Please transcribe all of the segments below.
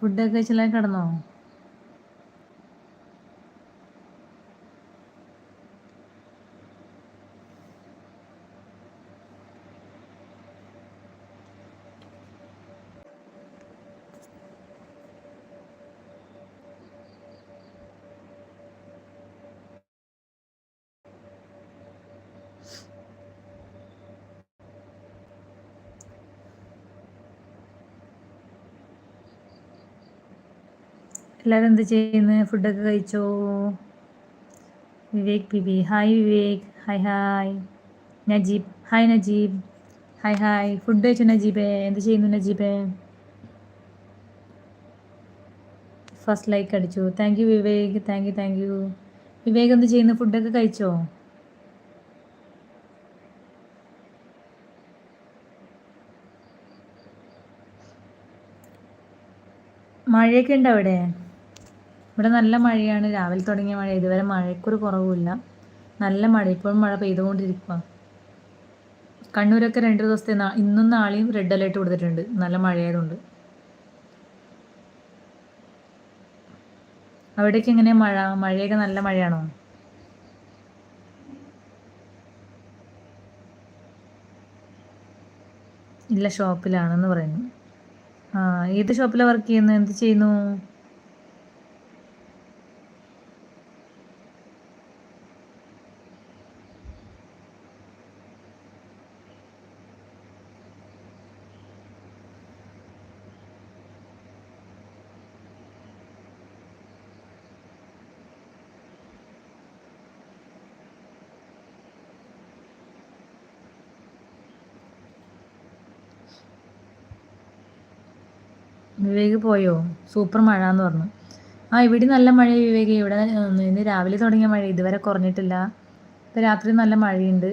ഫുഡൊക്കെ കഴിച്ചെല്ലാം കിടന്നോ? എല്ലാവരും എന്ത് ചെയ്യുന്നു? ഫുഡൊക്കെ കഴിച്ചോ? വിവേക് ബിബി hi Vivek. Hi hi Najeeb. Hi Najeeb. Hi hi food കഴിച്ചു നജീബേ? എന്ത് ചെയ്യുന്നു നജീബേ? ഫസ്റ്റ് ലൈക്ക് അടിച്ചു. Thank you Vivek. Thank you thank you Vivek എന്ത് ചെയ്യുന്നു? ഫുഡൊക്കെ കഴിച്ചോ? മഴയൊക്കെ ഉണ്ടോ അവിടെ? ഇവിടെ നല്ല മഴയാണ്. രാവിലെ തുടങ്ങിയ മഴ. ഇതുവരെ മഴയ്ക്കൊരു കുറവുമില്ല. നല്ല മഴ. ഇപ്പോഴും മഴ പെയ്തുകൊണ്ടിരിക്കുക കണ്ണൂരൊക്കെ രണ്ട് ദിവസത്തെ ഇന്നും നാളെയും റെഡ് അലേർട്ട് കൊടുത്തിട്ടുണ്ട്. നല്ല മഴയായതുകൊണ്ട്. അവിടേക്ക് എങ്ങനെയാ മഴ? മഴയൊക്കെ നല്ല മഴയാണോ? ഇല്ല ഷോപ്പിലാണെന്ന് പറയുന്നു. ആ ഏത് ഷോപ്പിലാണ് വർക്ക് ചെയ്യുന്നത് എന്ത് ചെയ്യുന്നു? വിവേക് പോയോ? സൂപ്പർ മഴ എന്ന് പറഞ്ഞു. ആ ഇവിടെ നല്ല മഴ വിവേക്. ഇവിടെ ഇന്ന് രാവിലെ തുടങ്ങിയ മഴ ഇതുവരെ കുറഞ്ഞിട്ടില്ല. ഇപ്പോൾ രാത്രി നല്ല മഴയുണ്ട്.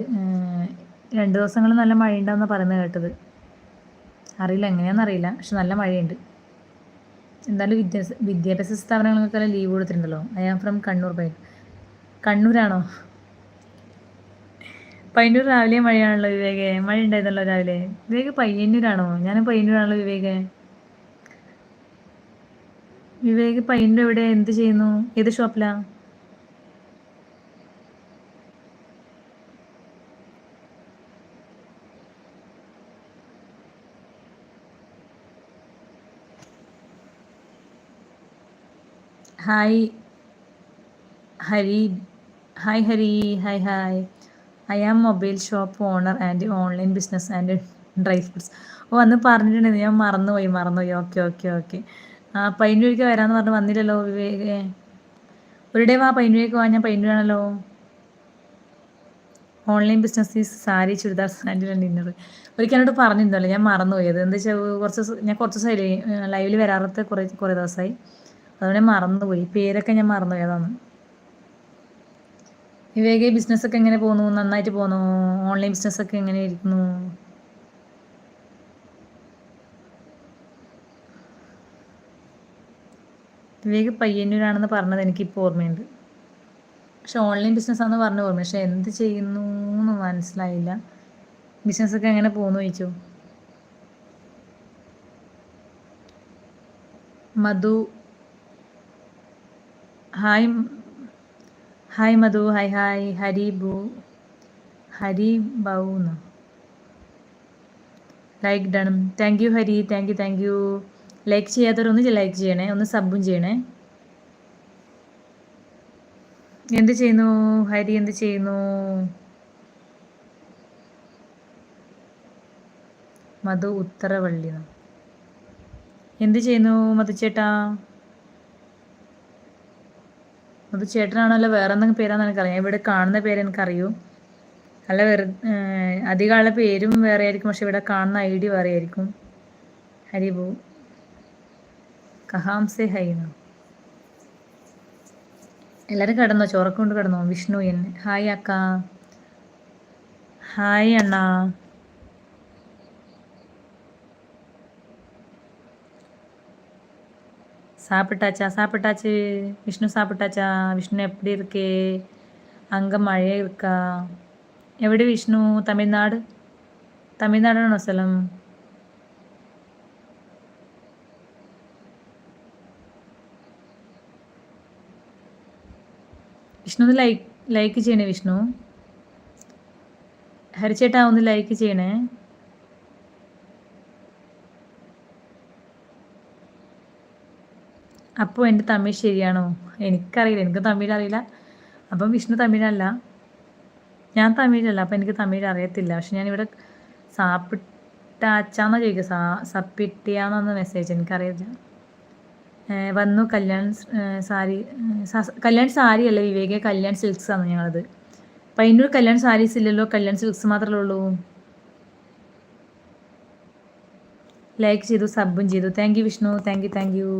രണ്ട് ദിവസങ്ങൾ നല്ല മഴയുണ്ടാവെന്ന് പറയുന്നത് കേട്ടത്. അറിയില്ല എങ്ങനെയാണെന്നറിയില്ല പക്ഷെ നല്ല മഴയുണ്ട്. എന്തായാലും വിദ്യാഭ്യാസ വിദ്യാഭ്യാസ സ്ഥാപനങ്ങൾക്കെല്ലാം ലീവ് കൊടുത്തിട്ടുണ്ടല്ലോ. ഐ ആം ഫ്രം കണ്ണൂർ പൈ കണ്ണൂരാണോ? പയ്യന്നൂർ രാവിലെ മഴയാണല്ലോ വിവേകെ. മഴ ഉണ്ടായിരുന്നല്ലോ രാവിലെ. വിവേക് പയ്യന്നൂരാണോ? ഞാനും പയ്യന്നൂരാണല്ലോ വിവേകെ. വിവേക് പൈന്റെ എവിടെ എന്ത് ചെയ്യുന്നു? ഏത് ഷോപ്പിലാ? Hi. Hari hi Hari hi hi. I am mobile shop owner and online business and dry fruits. ഓ അന്ന് പറഞ്ഞിട്ടുണ്ടായിരുന്നു ഞാൻ മറന്നുപോയി മറന്നുപോയി. Okay okay okay. ആ പൈനൂരിക്ക് വരാമെന്ന് പറഞ്ഞ് വന്നില്ലല്ലോ വിവേക്. ഒരു ഡേ വാ പൈനൂരിക്ക് വാ ഞാൻ പൈനൂരാണല്ലോ online business sari churidar sandal dinner ഒരിക്കൽ എന്നോട് പറഞ്ഞിരുന്നല്ലോ ഞാൻ മറന്നുപോയത്. എന്താ വെച്ചാൽ കുറച്ച് ഞാൻ കുറച്ച് ദിവസമായി ലൈവിൽ വരാറത്തെ കുറേ കുറേ ദിവസമായി. അതുകൊണ്ട് മറന്നുപോയി. പേരൊക്കെ ഞാൻ മറന്നുപോയി അതാണ് വിവേക് ബിസിനസ്സൊക്കെ എങ്ങനെ പോകുന്നു? നന്നായിട്ട് പോകുന്നു? ഓൺലൈൻ ബിസിനസ്സൊക്കെ എങ്ങനെ ഇരിക്കുന്നു? വിവേക് പയ്യന്നൂരാണെന്ന് പറഞ്ഞത് എനിക്കിപ്പോൾ ഓർമ്മയുണ്ട്. പക്ഷെ ഓൺലൈൻ ബിസിനസ് ആണെന്ന് പറഞ്ഞ ഓർമ്മ. പക്ഷെ എന്ത് ചെയ്യുന്നു എന്ന് മനസ്സിലായില്ല. ബിസിനസ്സൊക്കെ എങ്ങനെ പോകുന്നു ചോദിച്ചു? Madhu. Hi hi Madhu. Hi hi ഹരിബു Hari ബൗന്ന് like done thank you Hari. Thank you thank you like ചെയ്യാത്തവരൊന്ന് like ചെയ്യണേ ഒന്ന് സബും ചെയ്യണേ. എന്ത് ചെയ്യുന്നു? ഹരി എന്ത് ചെയ്യുന്നു? മധു ഉത്തരവള്ളി എന്ത് ചെയ്യുന്നു മധുചേട്ടാ മധു ചേട്ടനാണല്ലോ വേറെ എന്തെങ്കിലും പേരാന്ന് എനിക്കറിയാം. ഇവിടെ കാണുന്ന പേര് എനിക്കറിയൂ. അല്ല വെറു അധികാല പേരും വേറെ ആയിരിക്കും പക്ഷെ ഇവിടെ കാണുന്ന ഐ ഡി വേറെ ആയിരിക്കും ഹരിബു കഹാം സെ ഹൈന എല്ലാവരും കിടന്നോ ചോറൊക്കെ കൊണ്ട് കിടന്നോ വിഷ്ണു എൻ ഹായ് അക്ക ഹായ് അണ്ണ சாப்பிட்டாச்சா சாப்பிட்டாச்சு விஷ்ணு சாப்பிட்டாச்சா விஷ்ணு எப்படி இருக்கே அங்கே மழை இருக்கா എവിടെ വിഷ്ണു തമിഴ്നാട് തമിഴ്നാടാണോ സ്ഥലം വിഷ്ണു ഒന്ന് ലൈക്ക് ലൈക്ക് ചെയ്യണേ വിഷ്ണു. ഹരിച്ചേട്ടാ ഒന്ന് ലൈക്ക് ചെയ്യണേ. അപ്പോൾ എന്റെ തമിഴ് ശരിയാണോ? എനിക്കറിയില്ല എനിക്ക് തമിഴ് അറിയില്ല. അപ്പം വിഷ്ണു തമിഴല്ല. ഞാൻ തമിഴല്ല അപ്പം എനിക്ക് തമിഴ് അറിയത്തില്ല. പക്ഷെ ഞാനിവിടെ സാപ്പിട്ടാച്ചാന്നാ ചോദിക്കുക സാ സപ്പിട്ടിയാന്നൊന്ന് മെസ്സേജ് എനിക്കറിയില്ല. വന്നു. കല്യാൺ സാരി കല്യാൺ സാരി അല്ല വിവേകെ കല്യാൺ സിൽക്സ് ആണ് ഞങ്ങളത്. പയ്യന്നൂർ കല്യാൺ സാരീസ് ഇല്ലല്ലോ കല്യാൺ സിൽക്സ് മാത്രമേ ഉള്ളൂ. ലൈക്ക് ചെയ്തു സബും ചെയ്തു. Thank you Vishnu. Thank you thank you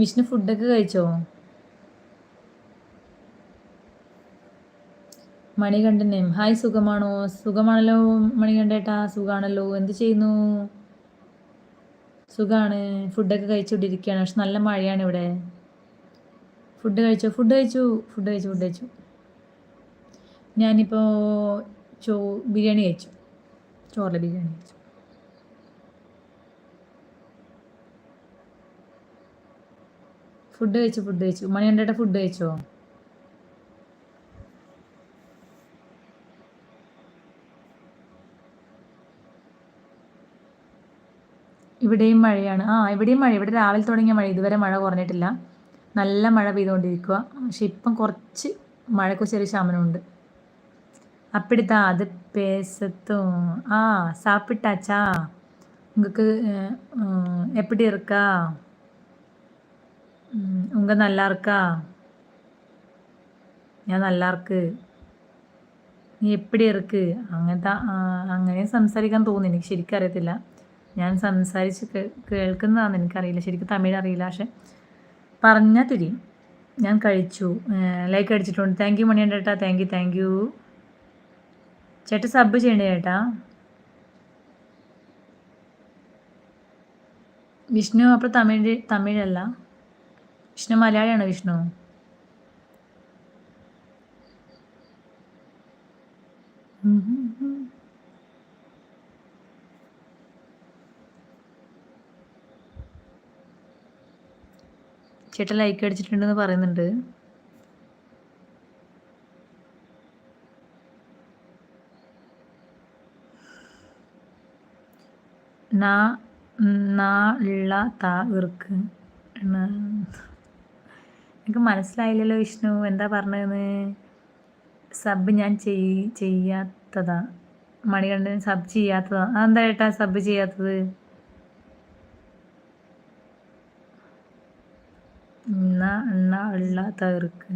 Vishnu ഫുഡൊക്കെ കഴിച്ചോ? മണികണ്ഠനെ ഹായ് സുഖമാണോ? സുഖമാണല്ലോ മണികണ്ഠേട്ടാ. സുഖമാണല്ലോ എന്ത് ചെയ്യുന്നു? സുഖമാണ് ഫുഡൊക്കെ കഴിച്ചുകൊണ്ടിരിക്കുകയാണ് പക്ഷെ നല്ല മഴയാണ് ഇവിടെ. ഫുഡ് കഴിച്ചോ? ഫുഡ് കഴിച്ചു. ഫുഡ് കഴിച്ചു ഫുഡ് കഴിച്ചു. ഞാനിപ്പോൾ ചോ ബിരിയാണി കഴിച്ചു. ചോറിലെ ബിരിയാണി കഴിച്ചു. ഫുഡ് കഴിച്ചു ഫുഡ് കഴിച്ചു. മണികണ്ഠേട്ട ഫുഡ് കഴിച്ചോ? ഇവിടെയും മഴയാണ്. ആ ഇവിടെയും മഴ. ഇവിടെ രാവിലെ തുടങ്ങിയ മഴ. ഇതുവരെ മഴ കുറഞ്ഞിട്ടില്ല. നല്ല മഴ പെയ്തുകൊണ്ടിരിക്കുക പക്ഷെ ഇപ്പം കുറച്ച് മഴയ്ക്ക് ചെറിയ ശമനമുണ്ട്. അപ്പിടുത്താ അത് പേസത്തും. ആ സാപ്പിട്ടാച്ചാ ഉങ്ങക്ക് എപ്പിടി ഇറക്കാ ഉങ്ക നല്ല ഇറക്കാ ഞാൻ നല്ല ഇറക്ക് നീ എപ്പിടി ഇറക്ക് അങ്ങനത്തെ അങ്ങനെ സംസാരിക്കാൻ തോന്നി. എനിക്ക് ശരിക്കും അറിയത്തില്ല ഞാൻ സംസാരിച്ച് കേൾക്കുന്നതാണെന്ന് എനിക്കറിയില്ല. ശരിക്കും തമിഴ് അറിയില്ല പക്ഷെ പറഞ്ഞാൽ തിരിയും. ഞാൻ കഴിച്ചു. ലൈക്ക് അടിച്ചിട്ടുണ്ട്. താങ്ക് യു മണിയുണ്ട് ചേട്ടാ താങ്ക് യു താങ്ക് യു ചേട്ടാ സബ് ചെയ്യണ്ടേ ചേട്ടാ? വിഷ്ണു അപ്പോൾ തമിഴ് തമിഴല്ല. വിഷ്ണു മലയാളിയാണ് വിഷ്ണു? ചേട്ടൻ ലൈക്ക് അടിച്ചിട്ടുണ്ടെന്ന് പറയുന്നുണ്ട്. എനിക്ക് മനസ്സിലായില്ലല്ലോ വിഷ്ണു എന്താ പറഞ്ഞതെന്ന്? സബ് ഞാൻ ചെയ്യാത്തതാ. മണികണ്ഠൻ സബ് ചെയ്യാത്തതാ. അതെന്താ ഏട്ടാ സബ് ചെയ്യാത്തത്? എന്നാ അണ്ണ അള്ള തകർക്ക്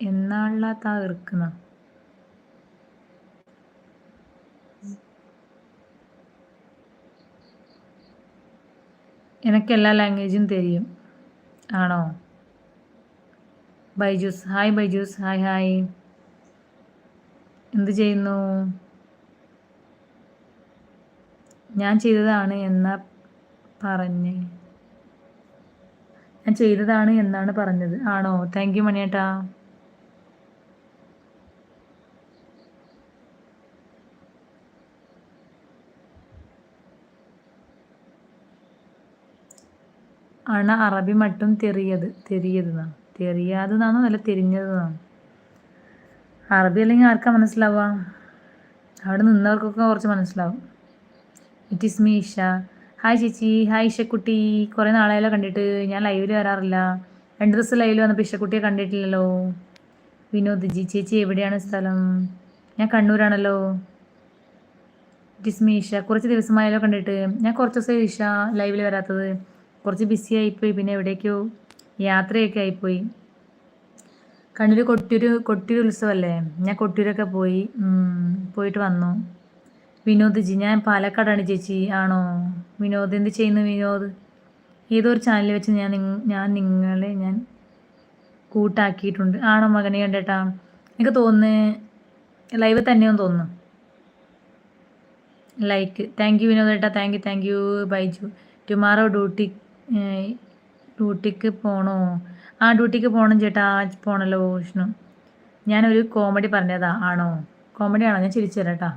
എന്നാള്ള തകർക്കുന്ന എനിക്ക് എല്ലാ ലാംഗ്വേജും തരും ആണോ? Byju's hi Byju's hi hi. എന്ത് ചെയ്യുന്നു? ഞാൻ ചെയ്തതാണ് എന്നാ പറഞ്ഞേ. ഞാൻ ചെയ്തതാണ് എന്നാണ് പറഞ്ഞത്. ആണോ? താങ്ക് യു മണിയേട്ടാ. അണ അറബി മട്ടും തെറിയത് തെറിയതെന്നാണ് തെറിയാതെന്നാണോ നല്ല തിരിഞ്ഞതെന്നാണ് അറബി അല്ലെങ്കിൽ ആർക്കാ മനസ്സിലാവുക? അവിടെ നിന്നവർക്കൊക്കെ കുറച്ച് മനസ്സിലാവും. It is me Isha. Hi ചേച്ചി. ഹായ് ഇഷക്കുട്ടി കുറേ നാളായാലോ കണ്ടിട്ട്. ഞാൻ ലൈവിൽ വരാറില്ല. രണ്ട് ദിവസം ലൈവിൽ വന്നപ്പോൾ ഇഷക്കുട്ടിയെ കണ്ടിട്ടില്ലല്ലോ. വിനോദ് ജി ചേച്ചി എവിടെയാണ് സ്ഥലം? ഞാൻ കണ്ണൂരാണല്ലോ. ഇറ്റ് ഈസ് മീ ഇഷ കുറച്ച് ദിവസമായാലോ കണ്ടിട്ട്. ഞാൻ കുറച്ച് ദിവസം ഇഷ ലൈവിൽ വരാത്തത്. കുറച്ച് ബിസി ആയിപ്പോയി. പിന്നെ എവിടേക്കോ യാത്രയൊക്കെ ആയിപ്പോയി. കണ്ണൂർ കൊട്ടിയൂർ കൊട്ടിയൂർ ഉത്സവമല്ലേ ഞാൻ കൊട്ടിയൂരൊക്കെ പോയി. പോയിട്ട് വന്നു. വിനോദ് ജി ഞാൻ പാലക്കാടാണ് ചേച്ചി. ആണോ? വിനോദ് എന്ത് ചെയ്യുന്നു വിനോദ്? ഏതോ ഒരു ചാനലിൽ വെച്ച് ഞാൻ ഞാൻ നിങ്ങളെ ഞാൻ കൂട്ടാക്കിയിട്ടുണ്ട്. ആണോ മകനെ കണ്ടേട്ടാ? എനിക്ക് തോന്നുന്നു ലൈവ് തന്നെയോ തോന്നുന്നു. ലൈക്ക് താങ്ക് യു വിനോദ് ഏട്ടാ thank you thank you Baiju. Tomorrow duty ഡ്യൂട്ടിക്ക് പോണോ? ആ ഡ്യൂട്ടിക്ക് പോകണം ചേട്ടാ പോണല്ലോ വിഷ്ണു. ഞാനൊരു കോമഡി പറഞ്ഞതാ. ആണോ? കോമഡി ആണോ? ഞാൻ ചിരിച്ചു തരാം കേട്ടോ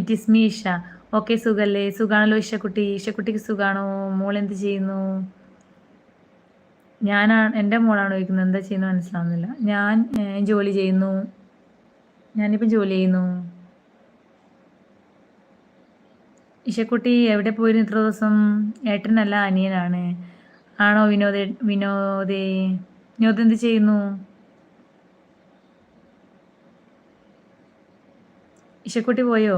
it is me Isha okay സുഖല്ലേ? സുഖാണല്ലോ ഇഷക്കുട്ടി ഇഷക്കുട്ടിക്ക് സുഖാണോ? മോൾ എന്ത് ചെയ്യുന്നു? ഞാനാണ് എന്റെ മോളാണ് ചോദിക്കുന്നത്. എന്താ ചെയ്യുന്നത് മനസ്സിലാവുന്നില്ല. ഞാൻ ജോലി ചെയ്യുന്നു. ഞാനിപ്പോൾ ജോലി ചെയ്യുന്നു. ഇഷക്കുട്ടി എവിടെ പോയിരുന്നു ഇത്ര ദിവസം? ഏട്ടനല്ല അനിയനാണ്. ആണോ വിനോദ വിനോദേ? വിനോദ് എന്ത് ചെയ്യുന്നു? ഇഷക്കുട്ടി പോയോ?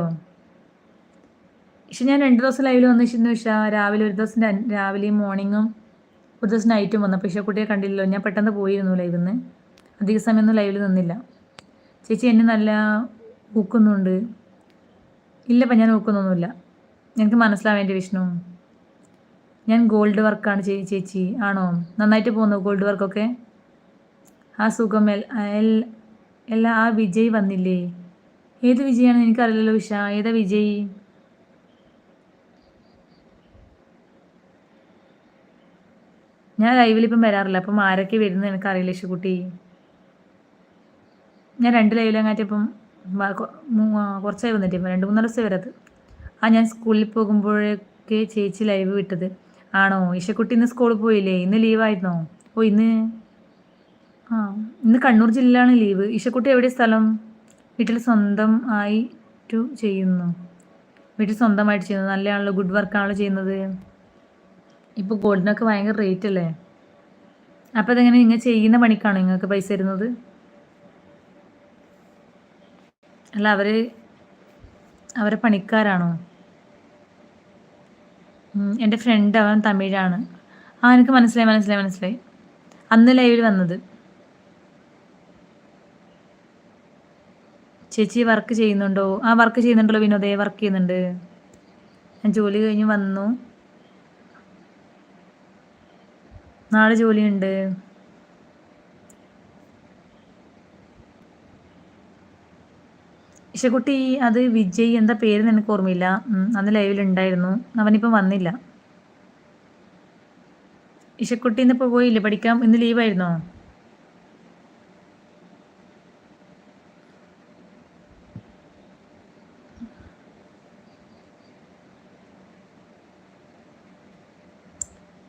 ഇഷ ഞാൻ രണ്ട് ദിവസം ലൈവിൽ വന്നിരുന്നു ഇഷ രാവിലെ ഒരു ദിവസം രാവിലെയും മോർണിംഗും ഒരു ദിവസം നൈറ്റും വന്നു. പക്ഷേ കുട്ടിയെ കണ്ടില്ലല്ലോ. ഞാൻ പെട്ടെന്ന് പോയിരുന്നു ലൈവിൽ നിന്ന് അധിക സമയമൊന്നും ലൈവിൽ നിന്നില്ല. ചേച്ചി എന്നെ നല്ല ഊക്കുന്നുണ്ട്. ഇല്ലപ്പം ഞാൻ ഊക്കുന്നൊന്നുമില്ല. എനിക്ക് എന്റെ വിഷ്ണു. ഞാൻ ഗോൾഡ് വർക്കാണ് ചേച്ചി ചേച്ചി. ആണോ? നന്നായിട്ട് പോകുന്നു ഗോൾഡ് വർക്കൊക്കെ ആ സുഖം എല്ലാ ആ വിജയ് വന്നില്ലേ? ഏത് വിജയാണ്? എനിക്കറിയില്ലല്ലോ ഉഷ. ഏതാ വിജയ്? ഞാൻ ലൈവിൽ ഇപ്പം വരാറില്ല. അപ്പം ആരൊക്കെ വരുന്നത് എനിക്കറിയില്ല ഇഷുക്കുട്ടി ഞാൻ രണ്ട് ലൈവിലങ്ങാറ്റിപ്പം കുറച്ചായി വന്നിട്ട് ഇപ്പം രണ്ട് മൂന്ന് ദിവസം വരത് ആ ഞാൻ സ്കൂളിൽ പോകുമ്പോഴൊക്കെ ചേച്ചി ലൈവ് വിട്ടത്. ആണോ? ഇഷക്കുട്ടി ഇന്ന് സ്കൂളിൽ പോയില്ലേ? ഇന്ന് ലീവായിരുന്നോ ഓ ഇന്ന്. ആ ഇന്ന് കണ്ണൂർ ജില്ലയിലാണ് ലീവ് ഇഷക്കുട്ടി എവിടെ സ്ഥലം? വീട്ടിൽ സ്വന്തം ആയിട്ടു ചെയ്യുന്നു. വീട്ടിൽ സ്വന്തമായിട്ട് ചെയ്യുന്നു. നല്ലതാണല്ലോ ഗുഡ് വർക്കാണല്ലോ ചെയ്യുന്നത്. ഇപ്പോൾ ഗോൾഡിനൊക്കെ ഭയങ്കര റേറ്റ് അല്ലേ? അപ്പോൾ അതെങ്ങനെ നിങ്ങൾ ചെയ്യുന്ന പണിക്കാണോ നിങ്ങൾക്ക് പൈസ തരുന്നത്? അല്ല അവർ അവരെ പണിക്കാരാണോ? എന്റെ ഫ്രണ്ട് അവൻ തമിഴാണ്. ആ എനിക്ക് മനസ്സിലായി മനസ്സിലായി മനസ്സിലായി. അന്ന് ലൈവിൽ വന്നത്. ചേച്ചി വർക്ക് ചെയ്യുന്നുണ്ടോ? ആ വർക്ക് ചെയ്യുന്നുണ്ടല്ലോ വിനോദേ വർക്ക് ചെയ്യുന്നുണ്ട്. ഞാൻ ജോലി കഴിഞ്ഞ് വന്നു. നാളെ ജോലിയുണ്ട്. ഇഷക്കുട്ടി അത് വിജയ് എന്താ പേര് എനിക്ക് ഓർമ്മയില്ല. അന്ന് ലൈവിലുണ്ടായിരുന്നു അവനിപ്പം വന്നില്ല. ഇഷക്കുട്ടി ഇന്നിപ്പോൾ പോയില്ലേ? പഠിക്കാം ഇന്ന് ലീവായിരുന്നോ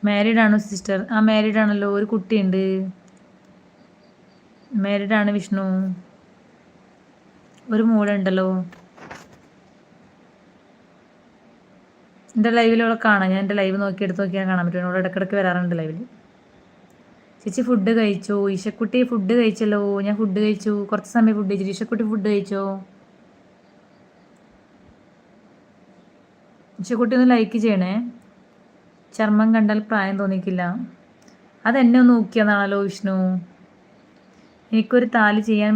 മാരീഡ് ആണോ സിസ്റ്റർ? ആ മാരീഡ് ആണല്ലോ ഒരു കുട്ടിയുണ്ട്. മാരീഡ് ആണ് വിഷ്ണു. ഒരു മോളുണ്ടല്ലോ. എന്റെ ലൈവിലുള്ള കാണാം. ഞാൻ എന്റെ ലൈവ് നോക്കി എടുത്ത് നോക്കിയാൽ കാണാൻ പറ്റും. എന്നോട് ഇടയ്ക്കിടയ്ക്ക് വരാറുണ്ട് ലൈവിൽ ചേച്ചി ഫുഡ് കഴിച്ചോ? ഈശക്കുട്ടി ഫുഡ് കഴിച്ചല്ലോ? ഞാൻ ഫുഡ് കഴിച്ചു. കുറച്ച് സമയം ഫുഡ് കഴിച്ചു ഈശക്കുട്ടി ഫുഡ് കഴിച്ചോ? ഈശക്കുട്ടി ഒന്ന് ലൈക്ക് ചെയ്യണേ. ചർമ്മം കണ്ടാൽ പ്രായം തോന്നിക്കില്ല. അതെന്നെ ഒന്ന് നോക്കിയതാണല്ലോ വിഷ്ണു. എനിക്കൊരു താലി ചെയ്യാൻ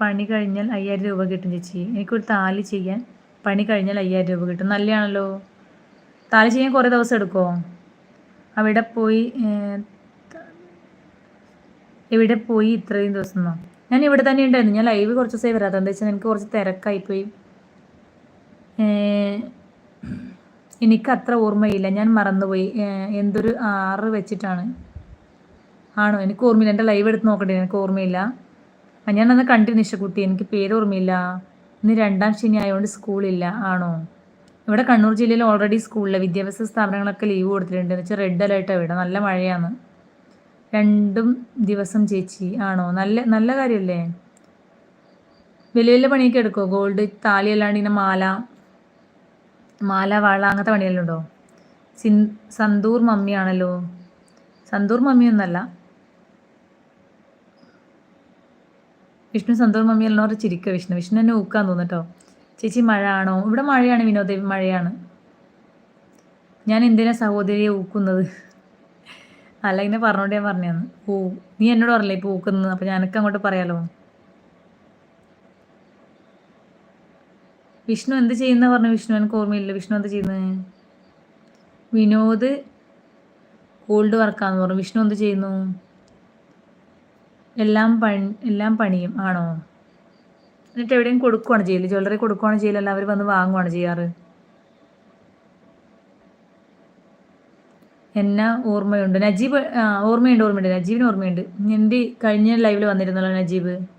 പണി കഴിഞ്ഞാൽ അയ്യായിരം രൂപ കിട്ടും ചേച്ചി. എനിക്കൊരു താലി ചെയ്യാൻ പണി കഴിഞ്ഞാൽ അയ്യായിരം രൂപ കിട്ടും. നല്ലതാണല്ലോ താലി ചെയ്യാൻ കുറേ ദിവസം എടുക്കുമോ അവിടെ പോയി എവിടെ പോയി ഇത്രയും ദിവസം ഞാൻ ഇവിടെ തന്നെ ഉണ്ടായിരുന്നു. ഞാൻ ലൈവ് കുറച്ച് ദിവസമായി വരാത്തത്. എന്താ വെച്ചാൽ എനിക്ക് കുറച്ച് തിരക്കായിപ്പോയി. എനിക്ക് അത്ര ഓർമ്മയില്ല. ഞാൻ മറന്നുപോയി. എന്തൊരു ആറ് വെച്ചിട്ടാണ്. ആണോ? എനിക്ക് ഓർമ്മയില്ല. എന്റെ ലൈവ് എടുത്ത് നോക്കട്ടെ. എനിക്ക് ഓർമ്മയില്ല. ഞാൻ അന്ന് കണ്ടിരുന്നു ഇഷ്ടക്കുട്ടി എനിക്ക് പേര് ഓർമ്മയില്ല. ഇന്ന് രണ്ടാം ശനി ആയതുകൊണ്ട് സ്കൂളില്ല ആണോ? ഇവിടെ കണ്ണൂർ ജില്ലയിൽ ഓൾറെഡി സ്കൂളിലെ വിദ്യാഭ്യാസ സ്ഥാപനങ്ങളൊക്കെ ലീവ് കൊടുത്തിട്ടുണ്ട്. എന്ന് വെച്ചാൽ റെഡ് അലേർട്ടാണ് ഇവിടെ. നല്ല മഴയാണ്. രണ്ടും ദിവസം ചേച്ചി. ആണോ? നല്ല നല്ല കാര്യമല്ലേ വലിയ വലിയ പണിയൊക്കെ എടുക്കുമോ ഗോൾഡ് താലി അല്ലാണ്ട് ഇങ്ങനെ മാല മാല വാള അങ്ങനത്തെ പണിയെല്ലാം ഉണ്ടോ? സിൻ സന്തൂർ മമ്മിയാണല്ലോ. സന്തൂർ മമ്മിയൊന്നല്ല. വിഷ്ണു സന്തൂർ മമ്മിയെല്ലാം പറഞ്ഞ് ചിരിക്കുക വിഷ്ണു. വിഷ്ണു എന്നെ ഊക്കാൻ തോന്നുട്ടോ ചേച്ചി മഴ ആണോ ഇവിടെ മഴയാണ് വിനോദേവി മഴയാണ്. ഞാൻ എന്തിനാ സഹോദരിയെ ഊക്കുന്നത്? അല്ല ഇങ്ങനെ പറഞ്ഞോണ്ട് ഞാൻ പറഞ്ഞു നീ എന്നോട് പറഞ്ഞില്ലേ ഇപ്പോൾ ഊക്കുന്നത്? അപ്പോൾ ഞാനൊക്കെ അങ്ങോട്ട് പറയാലോ. വിഷ്ണു എന്ത് ചെയ്യുന്ന പറഞ്ഞു? വിഷ്ണു എനിക്ക് ഓർമ്മയില്ല. വിഷ്ണു എന്ത് ചെയ്യുന്നത് വിനോദ് ഗോൾഡ് വർക്കാന്ന് പറഞ്ഞു. വിഷ്ണു എന്ത് ചെയ്യുന്നു? എല്ലാം പണി എല്ലാം പണിയും. ആണോ? എന്നിട്ട് എവിടെയും കൊടുക്കുവാണ് ചെയ്യൽ. ജ്വല്ലറി കൊടുക്കുവാണ് ചെയ്യലല്ല അവർ വന്ന് വാങ്ങുവാണ് ചെയ്യാറ്. എന്നാ ഓർമ്മയുണ്ട്. നജീബ് ഓർമ്മയുണ്ട് ഓർമ്മയുണ്ട്. നജീബിന് ഓർമ്മയുണ്ട്. എന്റെ കഴിഞ്ഞ ലൈവിൽ വന്നിരുന്നല്ലോ നജീബ്.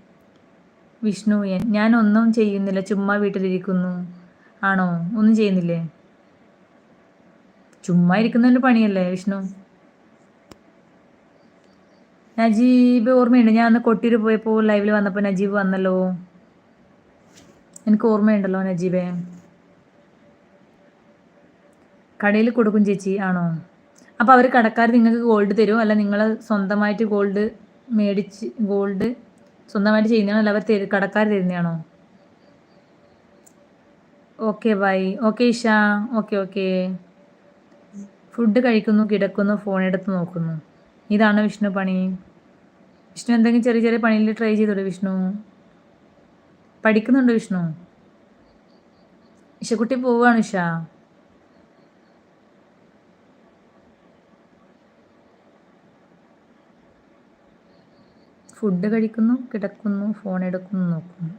വിഷ്ണു ഞാൻ ഒന്നും ചെയ്യുന്നില്ല. ചുമ്മാ വീട്ടിലിരിക്കുന്നു. ആണോ? ഒന്നും ചെയ്യുന്നില്ലേ? ചുമ്മാ ഇരിക്കുന്നതിന്റെ പണിയല്ലേ വിഷ്ണു? നജീബ് ഓർമ്മയുണ്ട്. ഞാൻ അന്ന് കൊട്ടിയിൽ പോയപ്പോൾ ലൈവിൽ വന്നപ്പോൾ നജീബ് വന്നല്ലോ. എനിക്ക് ഓർമ്മയുണ്ടല്ലോ നജീബെ. കടയിൽ കൊടുക്കും ചേച്ചി. ആണോ? അപ്പോൾ അവർ കടക്കാർ നിങ്ങൾക്ക് ഗോൾഡ് തരും അല്ല നിങ്ങൾ സ്വന്തമായിട്ട് ഗോൾഡ് മേടിച്ച് ഗോൾഡ് സ്വന്തമായിട്ട് ചെയ്യുന്നതാണോ? അല്ല അവർ തരു കടക്കാർ തരുന്നതാണോ? Okay bye okay Isha. Okay okay food കഴിക്കുന്നു കിടക്കുന്നു ഫോൺ എടുത്ത് നോക്കുന്നു. ഇതാണ് വിഷ്ണു പണി? വിഷ്ണു എന്തെങ്കിലും ചെറിയ ചെറിയ പണിയിൽ ട്രൈ ചെയ്തോളൂ വിഷ്ണു. പഠിക്കുന്നുണ്ടോ വിഷ്ണു? ഇഷക്കുട്ടി പോവുകയാണ് ഇഷ? ഫുഡ് കഴിക്കുന്നു കിടക്കുന്നു ഫോൺ എടുക്കുന്നു നോക്കുന്നു.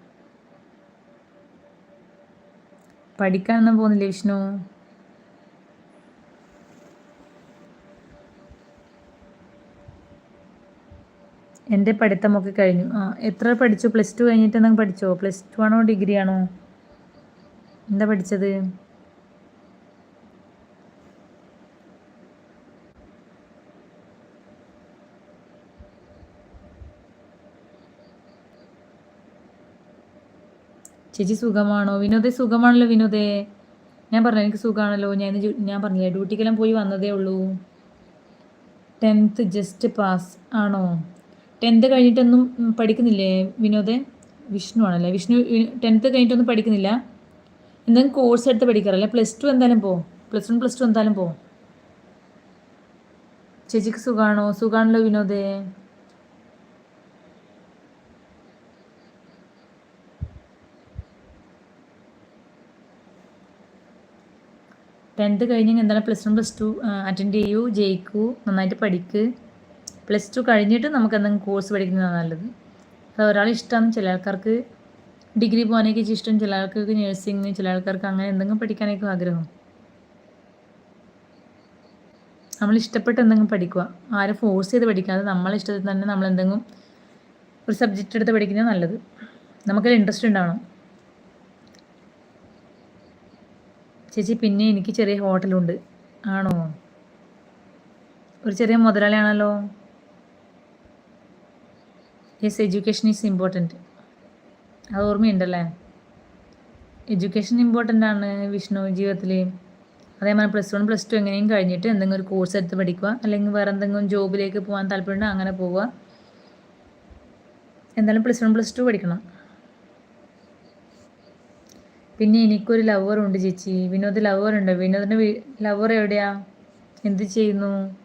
പഠിക്കാനൊന്നും പോകുന്നില്ല വിഷ്ണു? എന്റെ പഠിത്തമൊക്കെ കഴിഞ്ഞു. ആ എത്ര പഠിച്ചു? പ്ലസ് ടു കഴിഞ്ഞിട്ട് എന്തെങ്കിലും പഠിച്ചോ? പ്ലസ് ടു ആണോ? ഡിഗ്രി ആണോ? എന്താ പഠിച്ചത്? ചേച്ചി സുഖമാണോ? വിനോദേ സുഖമാണല്ലോ വിനോദേ. ഞാൻ പറഞ്ഞു എനിക്ക് സുഖമാണല്ലോ ഞാൻ ഞാൻ പറഞ്ഞില്ലേ ഡ്യൂട്ടിക്കെല്ലാം പോയി വന്നതേ ഉള്ളൂ. ടെൻത്ത് ജസ്റ്റ് പാസ് ആണോ? ടെൻത്ത് കഴിഞ്ഞിട്ടൊന്നും പഠിക്കുന്നില്ലേ വിനോദേ? വിഷ്ണു ആണല്ലേ? വിഷ്ണു ടെൻത്ത് കഴിഞ്ഞിട്ടൊന്നും പഠിക്കുന്നില്ല. എന്തെങ്കിലും കോഴ്സ് എടുത്ത് പഠിക്കാറല്ലേ? പ്ലസ് ടു എന്തായാലും പോ. പ്ലസ് വൺ പ്ലസ് ടു എന്തായാലും പോ. ചേച്ചിക്ക് സുഖമാണോ സുഖമാണല്ലോ വിനോദേ. ടെൻത്ത് കഴിഞ്ഞ് എന്താണ് plus one plus two attend ചെയ്യൂ ജയിക്കൂ നന്നായിട്ട് പഠിക്ക്. പ്ലസ് ടു കഴിഞ്ഞിട്ട് നമുക്ക് എന്തെങ്കിലും കോഴ്സ് പഠിക്കുന്നതാണ് നല്ലത്. അത് ഒരാൾ ഇഷ്ടമാണ് ചില ആൾക്കാർക്ക് ഡിഗ്രി പോകാനൊക്കെ ഇഷ്ടം ചില ആൾക്കാർക്ക് നഴ്സിംഗ് ചില ആൾക്കാർക്ക് അങ്ങനെ എന്തെങ്കിലും പഠിക്കാനൊക്കെ ആഗ്രഹം. നമ്മൾ ഇഷ്ടപ്പെട്ട് എന്തെങ്കിലും പഠിക്കുക. ആരും ഫോഴ്സ് ചെയ്ത് പഠിക്കാതെ നമ്മളെ ഇഷ്ടത്തിൽ തന്നെ നമ്മൾ എന്തെങ്കിലും ഒരു സബ്ജക്റ്റ് എടുത്ത് പഠിക്കുന്നത് നല്ലത്. നമുക്കൊരു ഇൻട്രസ്റ്റ് ഉണ്ടാവണം. ചേച്ചി പിന്നെ എനിക്ക് ചെറിയ ഹോട്ടലുണ്ട്. ആണോ? ഒരു ചെറിയ മുതലാളിയാണല്ലോ. യെസ് എഡ്യൂക്കേഷൻ ഈസ് ഇമ്പോർട്ടന്റ് അത് ഓർമ്മയുണ്ടല്ലേ? എഡ്യൂക്കേഷൻ ഇമ്പോർട്ടന്റ് ആണ് വിഷ്ണു ജീവിതത്തിൽ അതേമാതിരി പ്ലസ് വൺ പ്ലസ് ടു എങ്ങനെയും കഴിഞ്ഞിട്ട് എന്തെങ്കിലും ഒരു കോഴ്സ് എടുത്ത് പഠിക്കുക അല്ലെങ്കിൽ വേറെ എന്തെങ്കിലും ജോബിലേക്ക് പോകാൻ താല്പര്യമുണ്ടോ അങ്ങനെ പോവുക. എന്തായാലും പ്ലസ് വൺ പ്ലസ് ടു പഠിക്കണം. പിന്നെ എനിക്കൊരു ലവർ ഉണ്ട് ചേച്ചി. വിനോദ് ലവർ ഉണ്ട് വിനോദിന്റെ ലവർ എവിടെയാ? എന്ത് ചെയ്യുന്നു?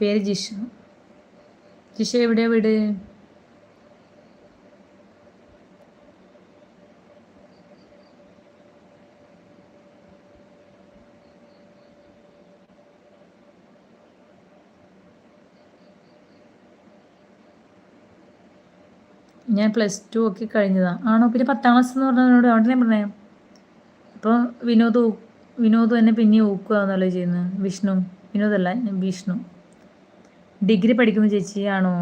പേര് ജിഷു. ജിഷ എവിടെയാ വീട്? ഞാൻ പ്ലസ് ടു ഒക്കെ കഴിഞ്ഞതാണ് ആണോ? പിന്നെ പത്താം ക്ലാസ് എന്ന് പറഞ്ഞതിനോട് അവിടെ ഞാൻ പറഞ്ഞേ. അപ്പോൾ വിനോദ് വിനോദ് എന്നെ പിന്നെ ഊക്കുകയെന്നല്ലോ ചെയ്യുന്നത് വിഷ്ണു. വിനോദല്ല വിഷ്ണു. ഡിഗ്രി പഠിക്കുന്ന ചേച്ചി ആണോ?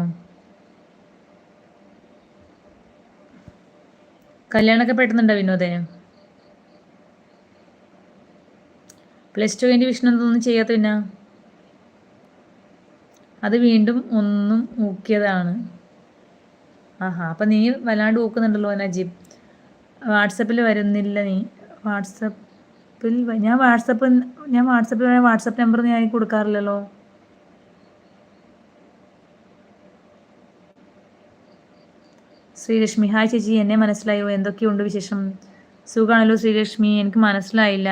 കല്യാണമൊക്കെ പെട്ടെന്നുണ്ടോ വിനോദേ? പ്ലസ് ടു കഴിഞ്ഞ് വിഷ്ണു എന്തൊന്നും ചെയ്യാത്ത പിന്നെ? അത് വീണ്ടും ഒന്നും ഊക്കിയതാണ്. ആഹാ അപ്പം നീ വല്ലാണ്ട് നോക്കുന്നുണ്ടല്ലോ നജീബ്. വാട്സപ്പിൽ വരുന്നില്ല നീ. വാട്സപ്പിൽ ഞാൻ വാട്സപ്പ് ഞാൻ വാട്സപ്പിൽ വാട്സപ്പ് നമ്പർ നീ ആയി കൊടുക്കാറില്ലല്ലോ. ശ്രീലക്ഷ്മി ഹായ് ചേച്ചി എന്നെ മനസ്സിലായോ? എന്തൊക്കെയുണ്ട് വിശേഷം? സുഖമാണല്ലോ ശ്രീലക്ഷ്മി എനിക്ക് മനസ്സിലായില്ല.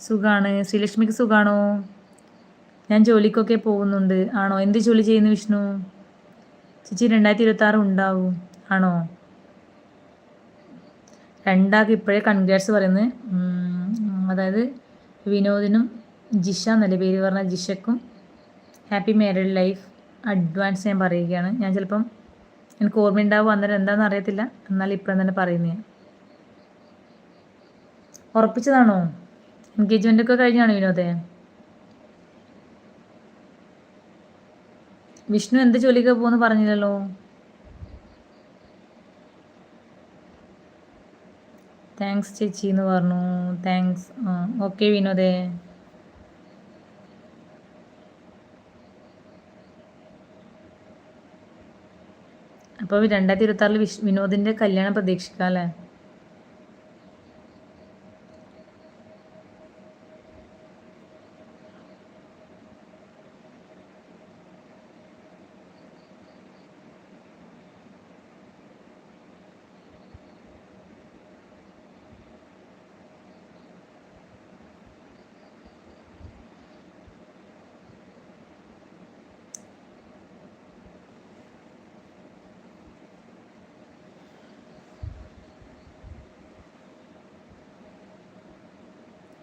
സുഖമാണ് ശ്രീലക്ഷ്മിക്ക് സുഖമാണോ ഞാൻ ജോലിക്കൊക്കെ പോകുന്നുണ്ട്. ആണോ? എന്ത് ജോലി ചെയ്യുന്നു വിഷ്ണു? ചേച്ചി രണ്ടായിരത്തി ഇരുപത്തി ആറ് ഉണ്ടാവും. ആണോ? രണ്ടാൾക്ക് ഇപ്പോഴേ കൺഗ്രാറ്റ്സ് പറയുന്നത്. അതായത് വിനോദിനും ജിഷ എന്നല്ലേ പേര് പറഞ്ഞ ജിഷക്കും ഹാപ്പി മാരീഡ് ലൈഫ് അഡ്വാൻസ് ഞാൻ പറയുകയാണ്. ഞാൻ ചിലപ്പം എനിക്ക് ഓർമ്മയുണ്ടാവും അന്നേരം എന്താണെന്ന് അറിയത്തില്ല. എന്നാൽ ഇപ്പോഴും തന്നെ പറയുന്നത് ഉറപ്പിച്ചതാണോ? എൻഗേജ്മെന്റ് ഒക്കെ കഴിഞ്ഞാണോ വിനോദേ? വിഷ്ണു എന്ത് ജോലിക്ക് പോകുന്നു പറഞ്ഞില്ലല്ലോ? താങ്ക്സ് ചേച്ചി എന്ന് പറഞ്ഞു. താങ്ക്സ് ഓക്കെ വിനോദേ. അപ്പോൾ രണ്ടായിരത്തി ഇരുപത്തി ആറിൽ വിനോദിന്റെ കല്യാണം പ്രതീക്ഷിക്കാം അല്ലേ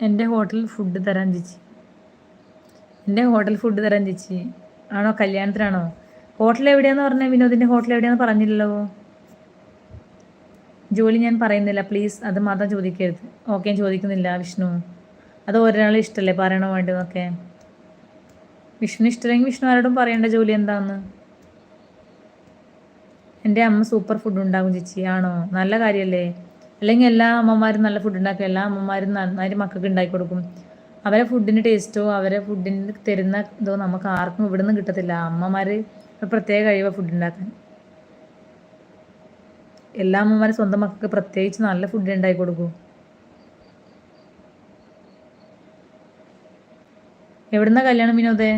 എന്റെ ഹോട്ടൽ ഫുഡ് തരാൻ ചേച്ചി. എന്റെ ഹോട്ടൽ ഫുഡ് തരാൻ ചേച്ചി. ആണോ? കല്യാണത്തിനാണോ? ഹോട്ടൽ എവിടെയാന്ന് പറഞ്ഞാൽ വിനോദിന്റെ ഹോട്ടൽ എവിടെയാന്ന് പറഞ്ഞില്ലല്ലോ? ജോലി ഞാൻ പറയുന്നില്ല. പ്ലീസ് അത് മാത്രം ചോദിക്കരുത്. ഓക്കെ ചോദിക്കുന്നില്ല വിഷ്ണു. അത് ഒരാളെ ഇഷ്ടമല്ലേ പറയണോ വേണ്ടതെന്നൊക്കെ വിഷ്ണു ഇഷ്ടമില്ലെങ്കിൽ വിഷ്ണു ആരോടും പറയേണ്ട ജോലി എന്താന്ന്? എന്റെ അമ്മ സൂപ്പർ ഫുഡ് ഉണ്ടാകും ചേച്ചി. ആണോ? നല്ല കാര്യമല്ലേ അല്ലെങ്കിൽ എല്ലാ അമ്മമാരും നല്ല ഫുഡ് ഉണ്ടാക്കും എല്ലാ അമ്മമാരും നന്നായി മക്കൾക്ക് ഉണ്ടാക്കി കൊടുക്കും. അവരെ ഫുഡിന്റെ ടേസ്റ്റോ അവരെ ഫുഡിന് തരുന്ന ഇതോ നമുക്ക് ആർക്കും ഇവിടെ നിന്ന് കിട്ടത്തില്ല അമ്മമാർ പ്രത്യേക കഴിവാണ് ഫുഡ് ഉണ്ടാക്കാൻ. എല്ലാ അമ്മമാരും സ്വന്തം മക്കൾക്ക് പ്രത്യേകിച്ച് നല്ല ഫുഡ് ഉണ്ടാക്കി കൊടുക്കും. എവിടുന്ന കല്യാണം വിനോദേ?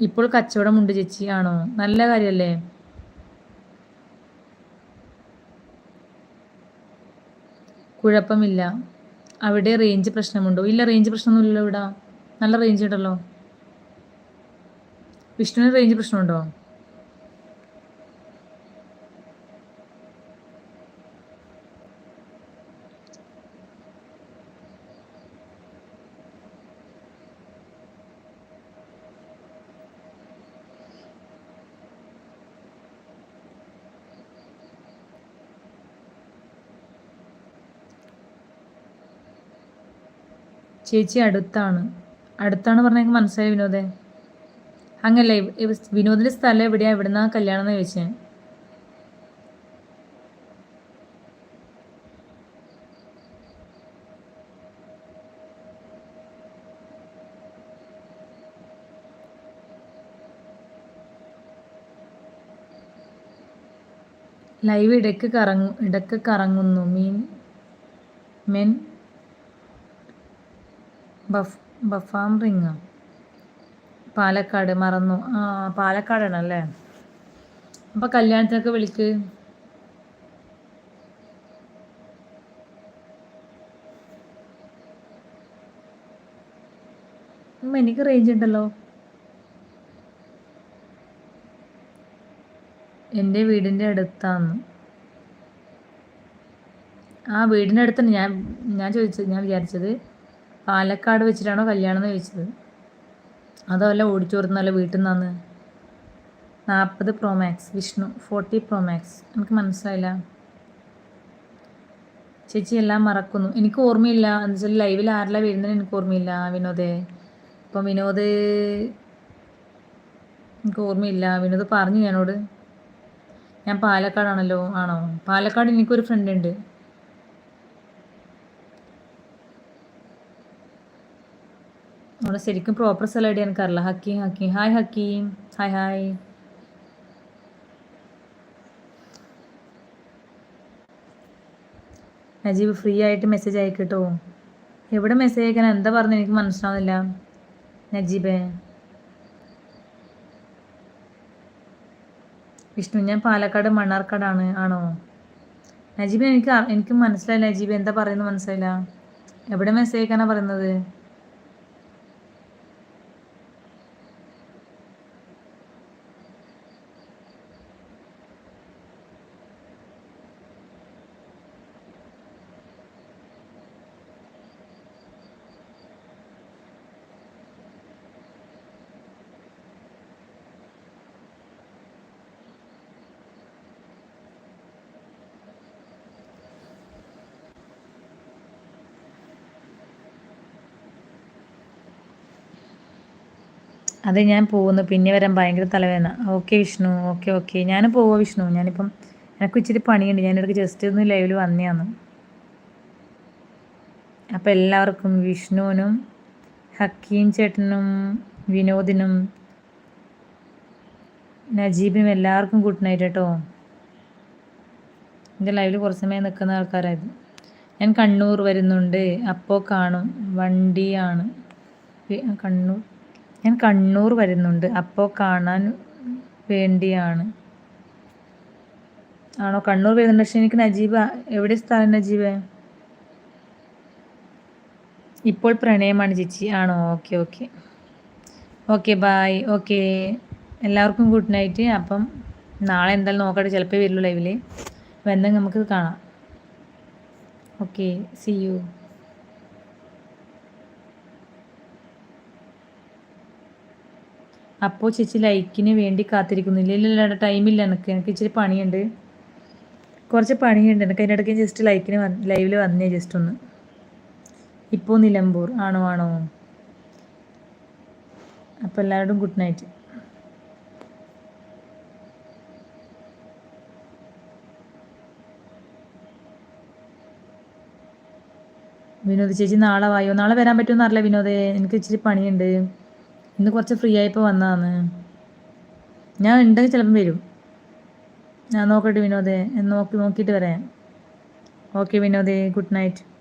ഇപ്പോൾ കച്ചവടമുണ്ട് ചേച്ചി. ആണോ? നല്ല കാര്യമല്ലേ കുഴപ്പമില്ല. അവിടെ റേഞ്ച് പ്രശ്നമുണ്ടോ? ഇല്ല റേഞ്ച് പ്രശ്നമൊന്നുമില്ലല്ലോ ഇവിടെ. നല്ല റേഞ്ച് ഉണ്ടല്ലോ. വിഷ്ണുവിന് റേഞ്ച് പ്രശ്നമുണ്ടോ? ചേച്ചി അടുത്താണ്. അടുത്താണ് പറഞ്ഞാൽ മനസ്സിലായി വിനോദേ. അങ്ങല്ലേ വിനോദിന്റെ സ്ഥലം എവിടെയാ? എവിടുന്നാ കല്യാണം എന്ന് ചോദിച്ചേ. ലൈവ് ഇടയ്ക്ക് കറങ്ങു ഇടയ്ക്ക് കറങ്ങുന്നു. മീൻ മെൻ ബഫ് ബഫാം റിങ് പാലക്കാട് മറന്നു. ആ പാലക്കാടാണല്ലേ? അപ്പം കല്യാണത്തിനൊക്കെ വിളിക്ക്. എനിക്ക് റേഞ്ച് ഉണ്ടല്ലോ. എന്റെ വീടിന്റെ അടുത്താന്ന് ആ വീടിന്റെ അടുത്താണ് ഞാൻ ഞാൻ ചോദിച്ചത് ഞാൻ വിചാരിച്ചത്. പാലക്കാട് വെച്ചിട്ടാണോ കല്യാണം എന്ന് ചോദിച്ചത് അതോ അല്ല ഓടിച്ചോർന്നല്ല വീട്ടിൽ നിന്നാന്ന്? നാൽപ്പത് പ്രോമാക്സ് വിഷ്ണു ഫോർട്ടി പ്രോമാക്സ് എനിക്ക് മനസ്സിലായില്ല. ചേച്ചി എല്ലാം മറക്കുന്നു. എനിക്ക് ഓർമ്മയില്ല. എന്ന് വെച്ചാൽ ലൈവിൽ ആരെല്ലാം വരുന്നതിന് എനിക്ക് ഓർമ്മയില്ല വിനോദേ. അപ്പം വിനോദ് എനിക്ക് ഓർമ്മയില്ല. വിനോദ് പറഞ്ഞു ഞാനോട് ഞാൻ പാലക്കാടാണല്ലോ ആണോ? പാലക്കാട് എനിക്കൊരു ഫ്രണ്ട് ഉണ്ട്. അവിടെ ശരിക്കും പ്രോപ്പർ സ്ഥലം ചെയ്യാൻ കറില്ല Hakeem Hakeem. Hi Hakeem. Hi hi Najeeb free ആയിട്ട് മെസ്സേജ് അയക്കട്ടോ. എവിടെ മെസ്സേജ് അയക്കാൻ? എന്താ പറഞ്ഞു എനിക്ക് മനസ്സിലാവുന്നില്ല. നജീബേ. വിഷ്ണു ഞാൻ പാലക്കാട് മണ്ണാർക്കാടാണ്. ആണോ? നജീബ് എനിക്ക് എനിക്ക് മനസ്സിലായില്ല. നജീബ് എന്താ പറയുന്നത്? മനസ്സിലായില്ല. എവിടെ മെസ്സേജ് അയക്കാനാണ് പറയുന്നത്? അതെ ഞാൻ പോകുന്നു. പിന്നെ വരാൻ ഭയങ്കര തലവേദന. ഓക്കെ വിഷ്ണു. Okay okay. ഞാനും പോവാ വിഷ്ണു. ഞാനിപ്പം എനിക്ക് ഇച്ചിരി പണിയുണ്ട്. ഞാനിടയ്ക്ക് ജസ്റ്റ് ഒന്ന് ലൈവിൽ വന്നെയാണ് അപ്പോൾ എല്ലാവർക്കും വിഷ്ണുവിനും ഹക്കീം ചേട്ടനും വിനോദിനും നജീബിനും എല്ലാവർക്കും ഗുഡ് നൈറ്റ് കേട്ടോ. എന്റെ ലൈവിൽ കുറച്ച് സമയം നിൽക്കുന്ന ആൾക്കാരായത് ഞാൻ കണ്ണൂർ വരുന്നുണ്ട്. അപ്പോൾ കാണും. വണ്ടിയാണ്. കണ്ണൂർ. ഞാൻ കണ്ണൂർ വരുന്നുണ്ട്. അപ്പോൾ കാണാൻ വേണ്ടിയാണ്. ആണോ? കണ്ണൂർ വരുന്നുണ്ട്. പക്ഷെ എനിക്ക് നജീബ എവിടെ സ്ഥലം നജീബ്? ഇപ്പോൾ പ്രണയമാണ് ചേച്ചി. ആണോ? Okay okay. Okay bye okay. എല്ലാവർക്കും ഗുഡ് നൈറ്റ്. അപ്പം നാളെ എന്തായാലും നോക്കട്ടെ. ചിലപ്പോൾ വരുള്ളൂ ലൈവിൽ വന്നെങ്കിൽ നമുക്ക് കാണാം. ഓക്കെ. See you. അപ്പോൾ ചേച്ചി ലൈക്കിന് വേണ്ടി കാത്തിരിക്കുന്നില്ല ഇല്ല ഇല്ല ടൈമില്ല എനിക്ക് എനിക്ക് ഇച്ചിരി പണിയുണ്ട്. കുറച്ച് പണിയുണ്ട്. എനിക്ക് അതിന്റെ ഇടയ്ക്ക് ജസ്റ്റ് ലൈക്കിന് ലൈവിൽ വന്നേ ജസ്റ്റ് ഒന്ന്. ഇപ്പോൾ നിലമ്പൂർ. ആണോ ആണോ? അപ്പോൾ എല്ലാവരോടും ഗുഡ് നൈറ്റ് വിനോദ് ചേച്ചി നാളെ വായോ? നാളെ വരാൻ പറ്റുമെന്ന് വിനോദേ. എനിക്ക് ഇച്ചിരി പണിയുണ്ട്. ഇന്ന് കുറച്ച് ഫ്രീ ആയപ്പോൾ വന്നതാണ്. ഞാൻ ഉണ്ടെങ്കിൽ ചിലപ്പം വരും. ഞാൻ നോക്കട്ടെ വിനോദേ നോക്കി നോക്കിയിട്ട് വരാം. Okay വിനോദേ good night